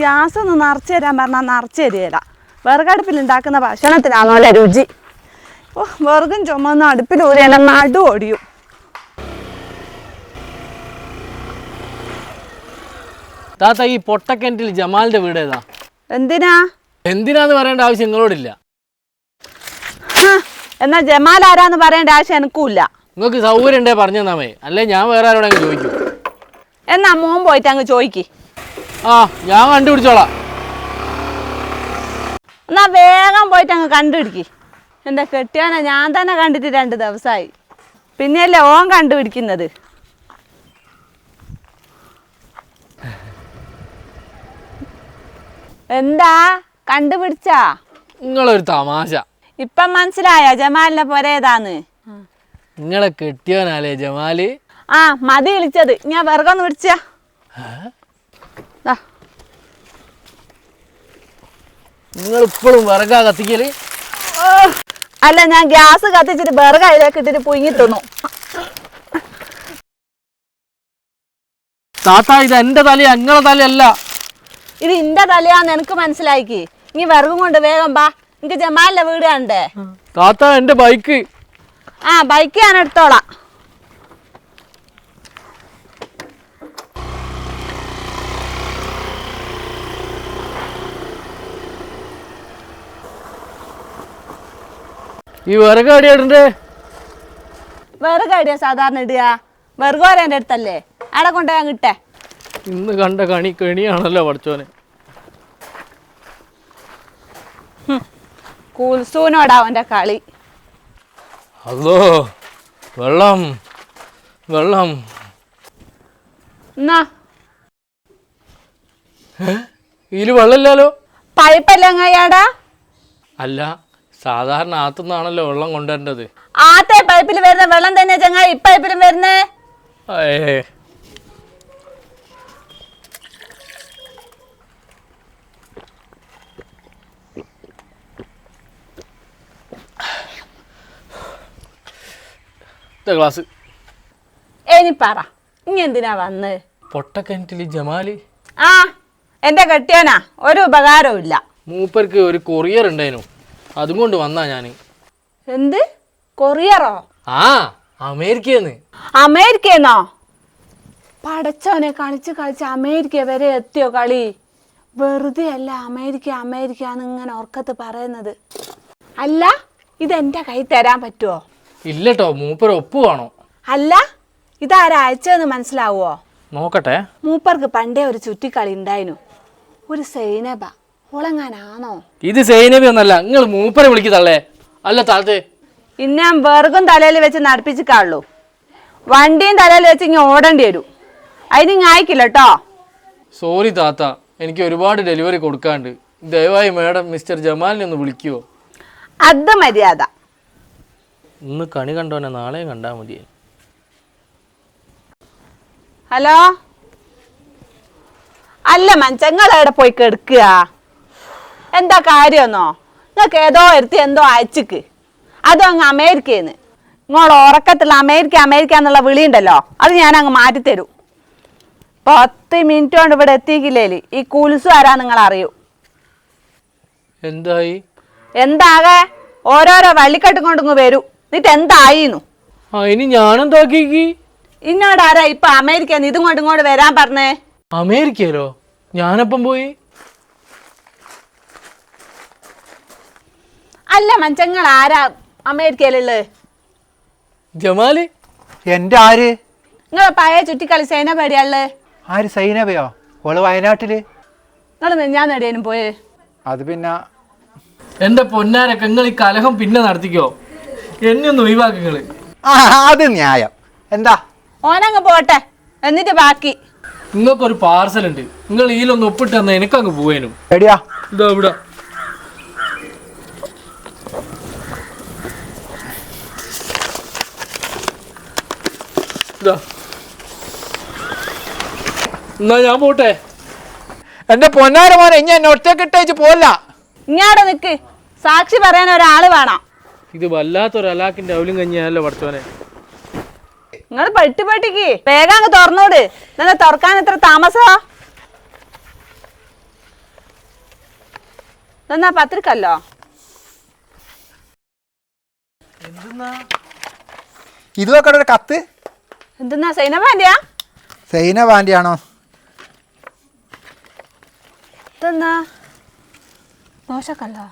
Gas ഒന്ന് നിറച്ച് തരാൻ പറഞ്ഞാൽ നിറച്ച് തരികയില്ല വിറകടുപ്പിൽ ഉണ്ടാക്കുന്ന ഭക്ഷണത്തിനാണോലെ രുചി. ഓ വിറകും ചുമന്ന് അടുപ്പിൽ ഊരി എന്റെ നടു ഓടിയും. താത്ത ഈ പൊട്ടക്കിണറ്റിൽ ജമാലിന്റെ വീട് ഏതാ? എന്തിനാ? എന്തിനാന്ന് പറയേണ്ട ആവശ്യം നിങ്ങളോടില്ല. എന്നാ ജമാൽ ആരാന്ന് പറയേണ്ട ആവശ്യം എനിക്കുമില്ല. നിങ്ങൾക്ക് സൗകര്യം ഉണ്ടേ പറഞ്ഞു തന്നാമേ അല്ലെ ഞാൻ വേറെ ആരോടെങ്കിലും ചോദിക്കും. എന്നാ മോൻ പോയിട്ട് അങ്ങ് ചോദിക്ക്. ആ ഞാൻ കണ്ടുപിടിച്ചോളാം. എന്നാ വേഗം പോയിട്ട് അങ്ങ് കണ്ടുപിടിക്ക്. എന്റെ കെട്ടിയാനെ ഞാൻ തന്നെ കണ്ടിട്ട് രണ്ട് ദിവസമായി പിന്നെയല്ലേ ഓൻ കണ്ടുപിടിക്കുന്നത്? എന്താ? കണ്ടുപിടിച്ചാ? നിങ്ങളൊരു തമാശ. ഇപ്പം മനസ്സിലായ ജമാലിനെ പോരേതാന്ന് നിങ്ങളെ കെട്ടിയോനാലേ ജമാൽ? ആ മതി വിളിച്ചത്. ഞാൻ വിറകൊന്ന് പിടിച്ചാ. നിങ്ങൾ ഇപ്പോഴും വിറകാ കത്തിക്കൽ? അല്ല ഞാൻ ഗ്യാസ് കത്തിച്ചിട്ട് വിറക് അതിലേക്ക് ഇട്ടിട്ട് പുഴുങ്ങി തിന്നു. താത്ത ഇത് എന്റെ തല നിങ്ങളെ തലയല്ല. ഇത് ഇന്റെ തലയാന്ന് എനിക്ക് മനസ്സിലാക്കി നീ വിറകും കൊണ്ട് വേഗം ബാ എനിക്ക് ജമാലിന്റെ വീട് കണ്ടേ. താത്ത എന്റെ ബൈക്ക്. ആ ബൈക്ക് ഞാൻ എടുത്തോളാം. ഈ വിറക് അടിയാടുണ്ട് വിറക് അടിയാ സാധാരണ ഇടുക. വരെ എന്റെ അടുത്തല്ലേ? അവിടെ കൊണ്ടുപോയാ കിട്ടേ. ഇന്ന് കണ്ട കണി കെണിയാണല്ലോ പഠിച്ചോനെ. കുൽസൂനോടാ അവന്റെ കളി. അതോ വെള്ളം വെള്ളം. എന്നാ? ഇതിൽ വെള്ളമില്ലല്ലോ പൈപ്പല്ലേ അങ്ങയാടാ അല്ല. സാധാരണ ആത്തുനിന്നാണല്ലോ വെള്ളം കൊണ്ടുവരേണ്ടത്. ആത്തെ പൈപ്പിൽ വരുന്ന വെള്ളം തന്നെ ചങ്ങാ ഇപ്പൈപ്പിലും വരുന്നേ? ഏ. ക്ലാസ് ഇനി പറ. ഇനി എന്തിനാ വന്ന്? പൊട്ടക്കിണറ്റിൽ ജമാൽ. ആ എന്റെ കെട്ടിയാനാ. ഒരു ഉപകാരവും ഇല്ല. മൂപ്പർക്ക് ഒരു കൊറിയർ ഉണ്ടായിരുന്നു. അതും കൊണ്ട് വന്നാ ഞാൻ എന്ത്? കൊറിയറോ? ആ അമേരിക്കന്ന് അമേരിക്കന്നോ പടച്ചോനെ കളിച്ച് കളിച്ച് അമേരിക്ക വരെ എത്തിയോ കളി? വെറുതെ അല്ല അമേരിക്ക അമേരിക്ക എന്ന് ഇങ്ങനെ ഉറക്കത്ത് പറയുന്നത്. അല്ല ഇത് ഇതെന്റെ കൈ തരാൻ പറ്റുമോ ഇല്ലട്ടോ മൂപ്പർ ഒപ്പ് വേണോ. അല്ല ഇതാരാ അയച്ചതെന്ന് മനസ്സിലാവുമോ നോക്കട്ടെ. മൂപ്പർക്ക് പണ്ടേ ഒരു ചുറ്റിക്കളി ഉണ്ടായിരുന്നു. ഒരു സൈനബ. ഉളങ്ങാനാണോ ഇത് സൈനബി ഒന്നല്ല നിങ്ങൾ മൂപ്പരെ വിളിക്കുന്നല്ലേ അല്ല താഴത്തെ ഇന്നാൻ വെറുകും തലയിൽ വെച്ച് നടപ്പിച്ചിക്കാള്ളൂ വണ്ടിയും തലയിൽ വെച്ച് ഇങ്ങനെ ഓടേണ്ടി വരും. അതിന് ഇങ്ങനെ അയക്കില്ല കേട്ടോ. സോറി താത്ത. എനിക്ക് ഒരുപാട് ഡെലിവറി കൊടുക്കാണ്ട് ദയവായി മാഡം മിസ്റ്റർ ജമാലിനെ ഒന്ന് വിളിക്കുവോ അത് മര്യാദ. ഇന്ന് കണി കണ്ടോനെ നാളെ കണ്ടാൽ മതി ഹലോ? അല്ല മഞ്ചങ്ങൾ എവിടെ പോയി കെടുക്കുക? എന്താ കാര്യമെന്നോ? നിങ്ങൾക്ക് ഏതോ ഒരുത്തി എന്തോ അയച്ചിക്ക്. അതും അങ്ങ് അമേരിക്കയെന്ന് നിങ്ങൾ ഉറക്കത്തുള്ള അമേരിക്ക അമേരിക്ക എന്നുള്ള വിളിയുണ്ടല്ലോ? അത് ഞാൻ അങ്ങ് മാറ്റിത്തരൂ. പത്ത് മിനിറ്റ് കൊണ്ട് ഇവിടെ എത്തിക്കില്ലേൽ ഈ കുലുസ് ആരാ നിങ്ങൾ അറിയൂ? എന്തായി? എന്താകെ? ഓരോരോ വള്ളിക്കെട്ടും കൊണ്ടിങ്ങ് വരൂ. എന്നിട്ട് എന്തായിന്നു? ഇനി ഞാനെന്താക്കി ഇന്നോട് ആരാ ഇപ്പൊ അമേരിക്ക ഇതും കൊണ്ട് ഇങ്ങോട്ട് വരാൻ പറഞ്ഞേ? അമേരിക്കയിലോ? ഞാനപ്പം പോയി? അല്ല മഞ്ചങ്ങൾ ആരാ? അമേരിക്കയിലുള്ളത് ജമാൽ? എന്റെ ആര്? നിങ്ങളെ പഴയ ചുറ്റിക്കളി സേന പേടിയാൾ ആര് സൈനബയോ ഓൾ വയനാട്ടിൽ? നിങ്ങൾ ഞാൻ നേടിയാലും പോയേ? അത് പിന്നെ എന്റെ പൊന്നാരൊക്കെ നിങ്ങൾ ഈ കലഹം പിന്നെ നടത്തിക്കോ? എന്നെ ഒന്ന് ഒഴിവാക്കി ആ അത് ന്യായം. എന്താ? ഓനങ്ങ് പോട്ടെ. എന്നിട്ട് ബാക്കി. നിങ്ങൾക്കൊരു പാർസൽ ഉണ്ട് നിങ്ങൾ ഇതിലൊന്ന് ഒപ്പിട്ട് തന്നെ എനിക്കങ്ങ് പോവേനും. എടിയാ. ഇതാ ഇവിടെ. ഇതാ. എന്നാ ഞാൻ പോട്ടെ. എന്റെ പൊന്നാര മോനെ ഇനി എന്നെ ഒറ്റയ്ക്ക് ഇട്ടേച്ച് പോല്ല ഇങ്ങാടെ നിക്ക്. സാക്ഷി പറയാൻ ഒരാൾ വേണം. ഇത് വല്ലാത്തൊരു അലാക്കിന്റെ അവലും കഞ്ഞിയാണല്ലോ പഠിച്ചോനെ നിങ്ങൾ പെട്ടി പെട്ടിക്ക്. വേഗം അങ്ങ് തുറന്നോട്. നിങ്ങൾ തുറക്കാൻ എത്ര താമസോ? നന്നാ പത്രിക്കല്ലോ? ഇതൊക്കെ ഒരു കത്ത്? എന്തെന്നാ സൈന പാണ്ടിയാ ഇതെന്നാ ദോശക്കല്ലോ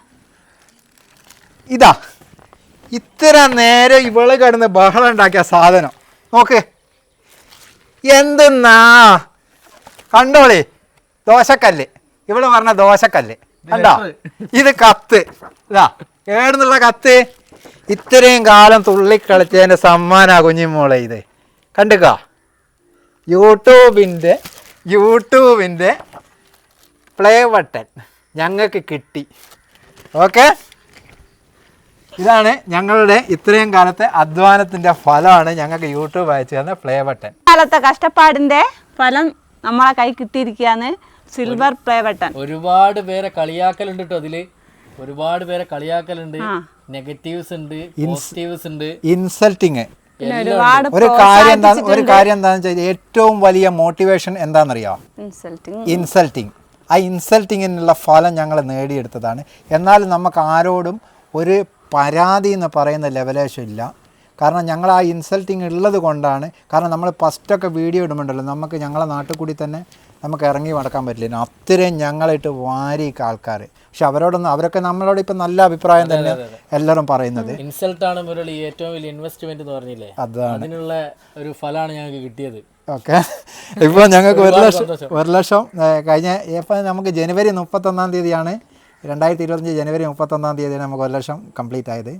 ഇതാ ഇത്ര നേരം ഇവൾ കിടന്ന് ബഹളം ഉണ്ടാക്കിയ സാധനം. നോക്ക്. എന്തെന്നാ? കണ്ടോളി ദോശക്കല്ല്. ഇവൾ പറഞ്ഞ ദോശക്കല്ല്. കണ്ടോ? ഇത് കത്ത്. ഇതാ ഏടുന്നുള്ള കത്ത്. ഇത്രയും കാലം തുള്ളിക്കളിച്ചതിന്റെ സമ്മാനാ കുഞ്ഞിമോളെ ഇത്. കണ്ടുക യൂട്യൂബിന്റെ യൂട്യൂബിന്റെ പ്ലേ ബട്ടൺ ഞങ്ങൾക്ക് കിട്ടി. ഓക്കെ? ഇതാണ് ഞങ്ങളുടെ ഇത്രയും കാലത്തെ അധ്വാനത്തിന്റെ ഫലമാണ് ഞങ്ങൾക്ക് യൂട്യൂബ് അയച്ചു തന്ന പ്ലേ ബട്ടൺ. കാലത്തെ കഷ്ടപ്പാടിന്റെ ഫലം നമ്മളെ കൈ കിട്ടിയിരിക്കുകയാണ് സിൽവർ പ്ലേ ബട്ടൺ. ഒരുപാട് പേരെ കളിയാക്കലുണ്ട് കേട്ടോ അതിൽ. ഒരുപാട് പേരെ കളിയാക്കലുണ്ട്. നെഗറ്റീവ്സ് ഉണ്ട് പോസിറ്റീവ്സ് ഉണ്ട്. ഇൻസൾട്ടിങ്. ഒരു കാര്യം എന്താ ഒരു കാര്യം എന്താണെന്ന് വെച്ചാൽ ഏറ്റവും വലിയ മോട്ടിവേഷൻ എന്താണെന്നറിയാം ഇൻസൾട്ടിങ് ആ ഇൻസൾട്ടിങ്ങിനുള്ള ഫലം ഞങ്ങൾ നേടിയെടുത്തതാണ്. എന്നാൽ നമുക്ക് ആരോടും ഒരു പരാതി എന്ന് പറയുന്ന ലെവലേശം ഇല്ല. കാരണം ഞങ്ങൾ ആ ഇൻസൾട്ടിങ് ഉള്ളത് കൊണ്ടാണ്. കാരണം നമ്മൾ ഫസ്റ്റൊക്കെ വീഡിയോ ഇടുമ്പോണ്ടല്ലോ നമുക്ക് ഞങ്ങളെ നാട്ടിൽ കൂടി തന്നെ നമുക്ക് ഇറങ്ങി നടക്കാൻ പറ്റില്ല. അത്രയും ഞങ്ങളായിട്ട് വാരി ആൾക്കാർ പക്ഷെ അവരോടൊന്നും അവരൊക്കെ നമ്മളോട് ഇപ്പം നല്ല അഭിപ്രായം തന്നെ എല്ലാവരും പറയുന്നത്. ഇൻസൾട്ടാണ് മുരളി ഏറ്റവും വലിയ ഇൻവെസ്റ്റ്മെന്റ് എന്ന് പറഞ്ഞില്ലേ? അതാണ്. അതിനുള്ള ഒരു ഫലമാണ് ഞങ്ങൾക്ക് കിട്ടിയത്. ഓക്കെ. ഇപ്പോൾ ഞങ്ങൾക്ക് ഒരു ലക്ഷം ഒരു ലക്ഷം കഴിഞ്ഞ ഇപ്പം നമുക്ക് ജനുവരി മുപ്പത്തൊന്നാം തീയതിയാണ്. രണ്ടായിരത്തി ഇരുപത്തഞ്ച് ജനുവരി മുപ്പത്തൊന്നാം തീയതിയാണ് നമുക്ക് ഒരു ലക്ഷം കംപ്ലീറ്റ് ആയത്.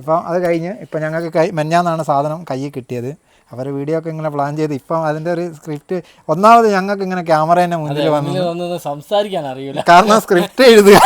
ഇപ്പം അത് കഴിഞ്ഞ് ഇപ്പം ഞങ്ങൾക്ക് കൈ മെഞ്ഞാന്നാണ് സാധനം കയ്യിൽ കിട്ടിയത്. അവർ വീഡിയോ ഒക്കെ ഇങ്ങനെ പ്ലാൻ ചെയ്ത് ഇപ്പം അതിന്റെ ഒരു സ്ക്രിപ്റ്റ് ഒന്നാമത് ഞങ്ങൾക്ക് ഇങ്ങനെ ക്യാമറേന്റെ മുന്നിൽ വന്നു സംസാരിക്കാൻ അറിയില്ല. കാരണം സ്ക്രിപ്റ്റ് എഴുതുക.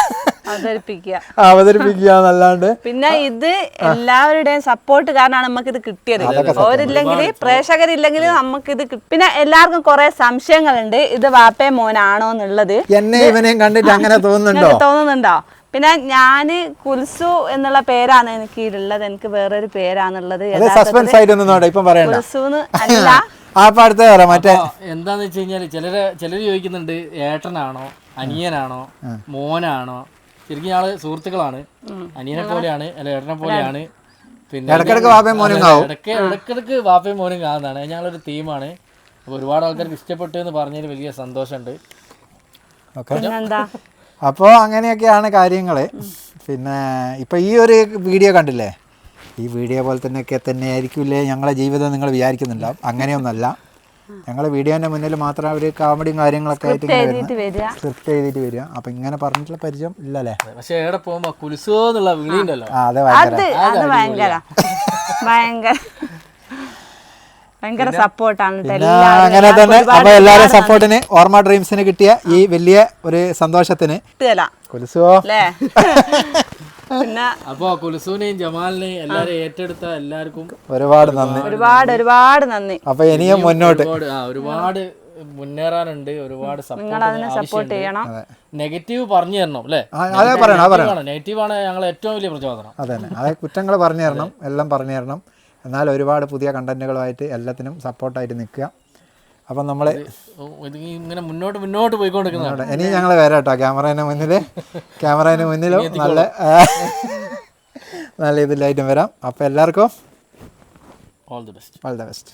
അവതരിപ്പിക്കുക. അവതരിപ്പിക്കുക എന്നല്ലാണ്ട്. പിന്നെ ഇത് എല്ലാവരുടെയും സപ്പോർട്ട് കാരണമാണ് നമുക്ക് ഇത് കിട്ടിയത് അവരില്ലെങ്കിൽ പ്രേക്ഷകരില്ലെങ്കിൽ നമുക്ക് ഇത് പിന്നെ എല്ലാവർക്കും കുറെ സംശയങ്ങളുണ്ട്. ഇത് വാപ്പേ മോനാണോ എന്നുള്ളത്. എന്നെ ഇവനെയും കണ്ടിട്ട് അങ്ങനെ തോന്നുന്നുണ്ടോ? തോന്നുന്നുണ്ടോ? പിന്നെ ഞാൻ കുൽസു എന്നുള്ള പേരാണ് എനിക്ക് ഉള്ളത്. എനിക്ക് വേറൊരു പേരാണുള്ളത്. സസ്പെൻസ് ആയിട്ട് ഇപ്പം പറയണ്ട. കുൽസുന്ന് അല്ല. ആ അടുത്ത മറ്റേ. എന്താന്ന് വെച്ച് കഴിഞ്ഞാൽ ചിലര് ചിലര് ചോദിക്കുന്നുണ്ട് ഏട്ടനാണോ അനിയനാണോ മോനാണോ? ശരിക്കും ഞങ്ങൾ സുഹൃത്തുക്കളാണ്. അനിയനെ പോലെയാണ് അല്ല ഏട്ടനെ പോലെയാണ്. പിന്നെ ഇടക്കിടക്ക് വാപ്പയും മോനും കാണും. ഇടയ്ക്ക് ഇടയ്ക്കിടയ്ക്ക് വാപ്പയും മോനും കാണുന്നതാണ്. അത് ഞങ്ങളൊരു തീമാണ് അപ്പോൾ ഒരുപാട് ആൾക്കാർക്ക് ഇഷ്ടപ്പെട്ടു എന്ന് പറഞ്ഞതിൽ വലിയ സന്തോഷമുണ്ട്. ഓക്കെ. പിന്നെന്താ? അപ്പോൾ അങ്ങനെയൊക്കെയാണ് കാര്യങ്ങൾ പിന്നെ ഇപ്പോൾ ഈ ഒരു വീഡിയോ കണ്ടില്ലേ? ഈ വീഡിയോ പോലെ തന്നെയൊക്കെ തന്നെ ആയിരിക്കില്ലേ ഞങ്ങളെ ജീവിതം നിങ്ങൾ വിചാരിക്കുന്നുണ്ടാവും. അങ്ങനെയൊന്നല്ല ഞങ്ങൾ വീഡിയോന്റെ മുന്നിൽ മാത്രം അവർ കോമഡിയും കാര്യങ്ങളൊക്കെ ആയിട്ട് സ്ക്രിപ്റ്റ് എഴുതിയിട്ട് വരിക. അപ്പം ഇങ്ങനെ പറഞ്ഞിട്ടുള്ള പരിചയം ഇല്ലല്ലേ? പക്ഷെ എവിടെ പോകുമ്പോ കുലുസോ എന്നുള്ള വിളി ഉണ്ടല്ലോ അതെ ഭയങ്കര അത് അത് ഭയങ്കര ഭയങ്കര സപ്പോർട്ടാണ് അങ്ങനെ തന്നെ. അപ്പൊ എല്ലാവരും സപ്പോർട്ടിന് ഓർമ്മ ഡ്രീംസിന് കിട്ടിയ ഈ വലിയ ഒരു സന്തോഷത്തിന്. കുലുസോ അപ്പോൾ കുലുസുവിനെയും ജമാലിനെയും എല്ലാരും ഏറ്റെടുത്ത എല്ലാവർക്കും ഒരുപാട് നന്ദി. ഒരുപാട് ഒരുപാട് നന്ദി. അപ്പോൾ ഇനിയും മുന്നോട്ട്. ഒരുപാട് മുന്നേറാനുണ്ട് ഒരുപാട് സപ്പോർട്ട് ചെയ്യണം. നെഗറ്റീവ് പറഞ്ഞു തരണം അല്ലേ? നെഗറ്റീവ് ആണ് ഞങ്ങൾ ഏറ്റവും വലിയ പ്രചോദനം. അതെ അതെ കുറ്റങ്ങൾ പറഞ്ഞു തരണം എല്ലാം പറഞ്ഞു തരണം. എന്നാൽ ഒരുപാട് പുതിയ കണ്ടന്റുകളുമായിട്ട് എല്ലാത്തിനും സപ്പോർട്ടായിട്ട് നിൽക്കുക. അപ്പം നമ്മൾ ഇങ്ങനെ മുന്നോട്ട് മുന്നോട്ട് പോയിക്കൊണ്ടിരിക്കുന്നു ഇനി ഞങ്ങൾ വരാം കേട്ടോ ക്യാമറേന്റെ മുന്നിൽ ക്യാമറേന്റെ മുന്നിലും നല്ല നല്ല ഇതിലായിട്ടും വരാം. അപ്പോൾ എല്ലാവർക്കും all the best all the best